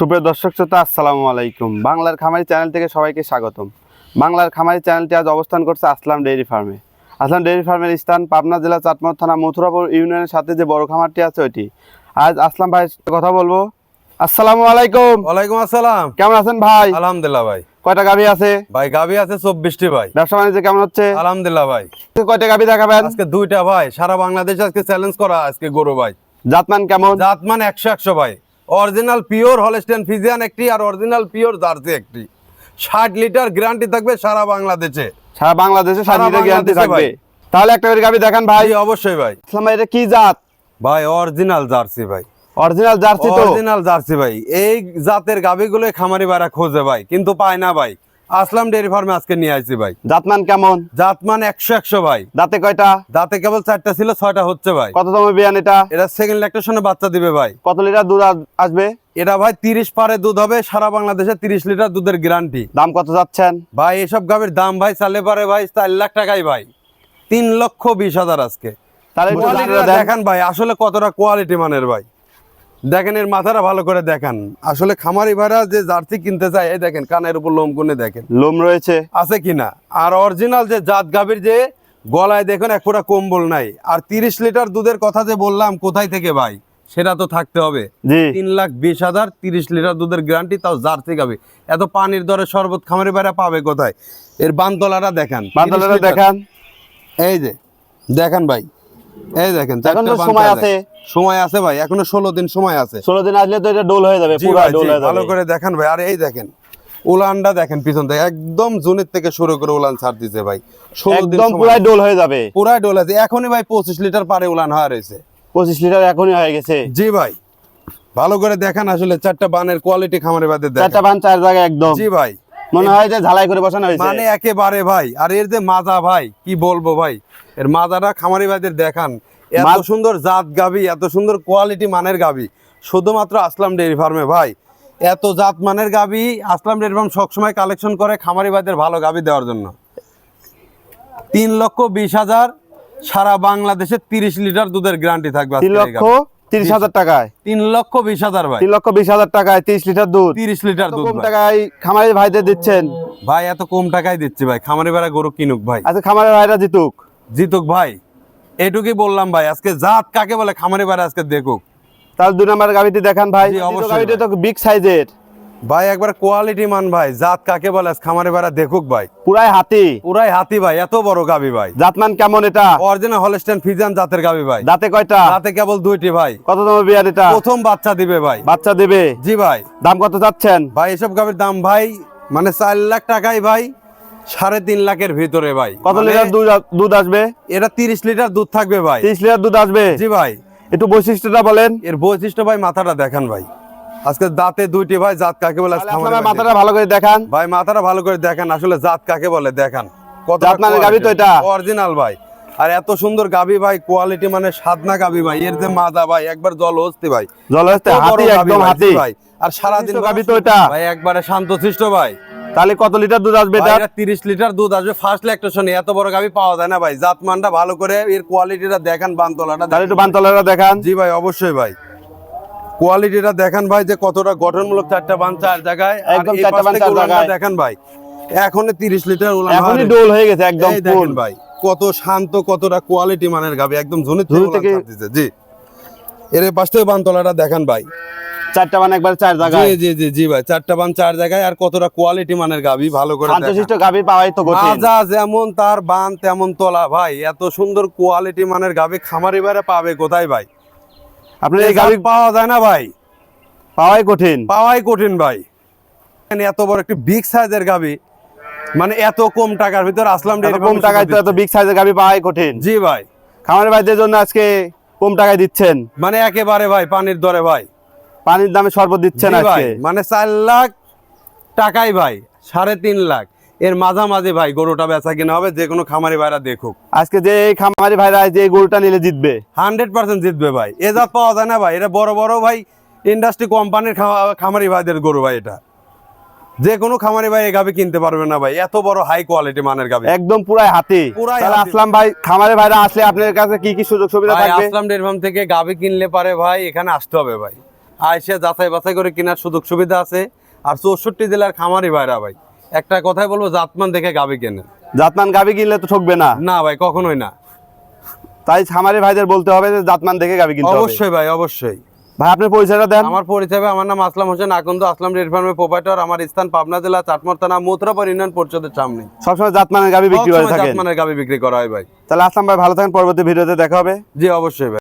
সুপ্রিয় দর্শক শ্রোতা আসসালামু আলাইকুম। বাংলার খামারি চ্যানেল থেকে সবাইকে স্বাগতম। বাংলার খামারি চ্যানেলটি আজ অবস্থান করছে আসলাম ডেইরি ফার্মে। আসলাম ডেইরি ফার্মের স্থান পাবনা জেলা চাটমোহর থানা মথুরাপুর ইউনিয়নের সাথে যে বড় খামারটি আছে ওইটি। আজ আসলাম ভাই কথা বলব। আসসালামু আলাইকুম। ওয়ালাইকুম আসসালাম। কেমন আছেন ভাই? আলহামদুলিল্লাহ ভাই। কয়টা গাভি আছে? ভাই গাবি আছে চব্বিশটি ভাই। ব্যবসা বাণিজ্য কেমন হচ্ছে? আলহামদুলিল্লাহ ভাই। কয়টা গাভি দেখাবেন? আজকে দুইটা ভাই। সারা বাংলাদেশে আজকে চ্যালেঞ্জ করা আজকে গরু ভাই। জাতমান কেমন? জাতমান একশো একশো ভাই। অরিজিনাল পিওর হলস্টেন ফিজিয়ান একটি আর অরিজিনাল পিওর জার্সি একটি। ষাট লিটার গ্যারান্টি থাকবে সারা বাংলাদেশে। সারা বাংলাদেশে ষাট লিটার গ্যারান্টি থাকবে। তাহলে একটা করে দেখেন দেখান ভাই। অবশ্যই ভাই। ইসলাম ভাই এটা কি জাত? ভাই অরিজিনাল জার্সি ভাই। অরিজিনাল জার্সি তো। অরিজিনাল জার্সি ভাই। এই জাতের গাবিগুলো খামারি বাড়া খোঁজে ভাই কিন্তু পায় না ভাই। আসলাম ডেয়ারি ফার্মে আজকে নিয়ে আসছি ভাই। জাতমান কেমন? জাতমান একশো একশো ভাই। দাঁতে কয়টা? দাঁতে কেবল চারটা ছিল ছয়টা হচ্ছে ভাই। কততম বিয়ান এটা এটা সেকেন্ড ল্যাকটেশনে বাচ্চা দিবে ভাই। কত লিটার দুধ আসবে? এটা ভাই তিরিশ পারে দুধ হবে সারা বাংলাদেশে তিরিশ লিটার দুধের গ্যারান্টি দাম কত যাচ্ছেন? ভাই এসব গাভীর দাম ভাই চালে পারে ভাই চার লাখ টাকাই ভাই। তিন লক্ষ বিশ হাজার আজকে। দেখান ভাই আসলে কতটা কোয়ালিটি মানের ভাই। দেখেন এর মাথাটা ভালো করে দেখান। আসলে খামারি ভাইরা যে জার্সি কিনতে চায় এই দেখেন কানের উপর লোম গুনে দেখেন। লোম রয়েছে। আছে কিনা আর অরিজিনাল যে জাত গাভীর যে গলায় দেখুন এক ফোঁটা কম্বল নাই। আর তিরিশ লিটার দুধের কথা যে বললাম কোথায় থেকে ভাই? সেটা তো থাকতে হবে। তিন লাখ বিশ হাজার তিরিশ লিটার দুধের গ্যারান্টি তাও জার্সি গাবে এত পানির দরে শরবত খামারি বাইরে পাবে কোথায়? এর বানতলাটা দেখান। বান্দলটা 30 লিটার। দেখান। এই যে দেখেন ভাই। এই দেখেন সময় আছে। সময় আছে ভাই এখনও ষোলো দিন সময় আছে। ষোলো দিন আসলে তো এটা ডোল হয়ে যাবে হয়ে ভালো করে দেখেন ভাই আর এই দেখেন উলানটা দেখেন পিছন থেকে একদম জুনের থেকে শুরু করে উলান ছাড় দিছে ভাই। একদম পুরাই ডোল হয়ে যাবে। পুরাই ডোল আছে। এখনই ভাই পঁচিশ লিটার পারে উলান হওয়া রয়েছে। পঁচিশ লিটার এখনই হয়ে গেছে। জি ভাই ভালো করে দেখেন আসলে চারটা বানের কোয়ালিটি খামারে বাদে চারটা পান চার জায়গায় একদম। জি ভাই। মনে হয় যে ঝালাই করে বসানো হয়েছে। মানে একেবারে ভাই আর এর যে মাজা ভাই কি বলব ভাই এর মাজাটা খামারি ভাইদের দেখান। এত সুন্দর জাত গাবি এত সুন্দর কোয়ালিটি মানের গাবি। শুধুমাত্র আসলাম ডেয়ারি ফার্মে ভাই। এত জাত মানের গাবি আসলাম ডেয়ারি ফার্ম সবসময় কালেকশন করে খামারি ভাইদের ভালো গাবি দেওয়ার জন্য। তিন লক্ষ বিশ হাজার সারা বাংলাদেশে তিরিশ লিটার দুধের গ্যারান্টি থাকবে তিন লক্ষ তিরিশ হাজার টাকায়? তিন লক্ষ বিশ হাজার ভাই। তিন লক্ষ বিশ হাজার টাকায় তিরিশ লিটার দুধ? তিরিশ লিটার দুধ কম টাকায় খামারি ভাইদের দিচ্ছেন? ভাই এত কম টাকায় দিচ্ছি ভাই। খামারি ভাড়া গরু কিনুক ভাই। আচ্ছা খামারের ভাইরা জিতুক? জিতুক ভাই। এটুকুই বললাম ভাই আজকে জাত কাকে বলে খামারি ভাই আজকে দেখুক। তাহলে দুই নম্বর গাড়িটি দেখান ভাই। গাড়িটি। তো বিগ সাইজের ভাই একবার কোয়ালিটি মান ভাই জাত কাকে বলে খামারে ভাড়া দেখুক ভাই। পুরাই হাতি। পুরাই হাতি ভাই এত বড় গাবি ভাই। জাতমান কেমন এটা? অরিজিনাল হলস্টেন ফিজান জাতের গাবি ভাই। দাঁতে কয়টা? তাতে কেবল দুইটি ভাই। কততম বিয়ার এটা? প্রথম বাচ্চা দিবে ভাই। বাচ্চা দিবে? জি ভাই। দাম কত চাচ্ছেন ভাই এসব গাবির দাম ভাই মানে চার লাখ টাকাই ভাই। সাড়ে তিন লাখের ভিতরে ভাই। কত মানে লিটার দুধ আসবে? এটা তিরিশ লিটার দুধ থাকবে ভাই। তিরিশ লিটার দুধ আসবে? জি ভাই। একটু বৈশিষ্ট্যটা বলেন। এর বৈশিষ্ট্য ভাই মাথাটা দেখান ভাই। আজকে দাঁতে দুইটি ভাই জাত কাকে বলে মাথাটা ভালো করে দেখান। ভাই মাথাটা ভালো করে দেখেন আসলে জাত কাকে বলে দেখেন। জাত মানে গাভী তো এটা? অরিজিনাল ভাই। আর এত সুন্দর গাবি ভাই কোয়ালিটি মানে সাদনা গাবি ভাই। এর যে মাজা ভাই একবার জল হস্তি ভাই। জলহস্তে এত বড় হাতি একদম হাতি। ভাই। আর সারাদিন গাভী তো এটা? ভাই একবারে শান্তশিষ্ট ভাই। তাহলে কত লিটার দুধ আসবে এটা এটা তিরিশ লিটার দুধ আসবে। ফার্স্ট ল্যাকটেশনে এত বড় গাবি পাওয়া যায় না ভাই। জাত মানটা ভালো করে এর কোয়ালিটিটা দেখেন বানতলাটা তাহলে একটু বানতলাটা দেখান। জি ভাই অবশ্যই ভাই। কোয়ালিটিটা দেখেন ভাই যে কতটা গঠনমূলক চারটা বান চার জায়গায়। একদম চারটা বান চার জায়গায়। দেখেন ভাই। এখনই তিরিশ লিটার উলান এখনই ডোল হয়ে গেছে একদম ফুল দেখেন ভাই কত শান্ত কতটা কোয়ালিটি মানের গাবি। একদম ঝুনি থেকে জি। এর পাশ থেকে বানতলাটা দেখেন ভাই। চারটা বান একবার চার জায়গায়? জি জি জি ভাই চারটা বান চার জায়গায় আর কতটা কোয়ালিটি মানের গাবি ভালো করে। শান্তশিষ্ট গাভী পাওয়াই তো কঠিন। যেমন তার বান তেমন তোলা। ভাই এত সুন্দর কোয়ালিটি মানের গাবি খামারি বাইরে পাবে কোথায় ভাই? আপনার এই গাবি পাওয়া যায় না ভাই। পাওয়াই কঠিন। পাওয়াই কঠিন ভাই। এখানে এত বড় একটি বিগ সাইজের গাবি মানে এত কম টাকার ভিতর আসলাম কম টাকায় তো এত বিগ সাইজের গাভী পাওয়াই কঠিন। জি ভাই। ভাইদের জন্য আজকে কম টাকায় দিচ্ছেন। মানে একেবারে ভাই পানির দরে ভাই। পানির দামে শরবত দিচ্ছেন আজকে। মানে চার লাখ টাকাই ভাই সাড়ে তিন লাখ। এর মাঝামাঝি ভাই গরুটা বেচা কিনা হবে যে কোনো খামারি ভাইরা দেখুক। আজকে যে এই খামারি ভাইরা যে গরুটা নিলে জিতবে। হান্ড্রেড পার্সেন্ট জিতবে ভাই। এ জাত পাওয়া যায় না ভাই এটা বড় বড় ভাই ইন্ডাস্ট্রি কোম্পানির খামারি ভাইদের গরু ভাই এটা। যে কোনো খামারি ভাই গাবি কিনতে পারবে না ভাই এত বড় হাই কোয়ালিটি মানের গাবি একদম পুরাই হাতি। পুরাই তাহলে আসলাম ভাই খামারে ভাইরা আসলে আপনার কাছে কি কি সুযোগ সুবিধা থাকবে? আসলাম ডেয়ারি ফার্ম থেকে গাবি কিনলে পারে ভাই এখানে আসতে হবে ভাই। আইসে যাচাই বাছাই করে কেনার সুযোগ সুবিধা আছে। আর চৌষট্টি জেলার খামারি ভাইরা ভাই একটা কথাই বলব জাতমান দেখে গাবি কেনেন। জাতমান গাবি কিনলে তো ঠকবে না। না ভাই কখনোই না। তাই খামারি ভাইদের বলতে হবে যে জাতমান দেখে গাবি কিনতে হবে। অবশ্যই ভাই অবশ্যই। ভাই আপনার পরিচয়টা দেন। আমার পরিচয় আমার নাম আসলাম হোসেন আকন্দ আসলাম ডেয়ারি ফার্মের প্রোপাইটর আমার স্থান পাবনা জেলা চাটমোর থানা মথুরাপুর ইউনিয়ন পরিষদের সামনে। সবসময় জাতমানের গাবি বিক্রি করে থাকেন। জাতমানের গাবি বিক্রি করা হয় ভাই। তাহলে আসলাম ভাই ভালো থাকেন পরবর্তী ভিডিওতে দেখা হবে। জি অবশ্যই ভাই।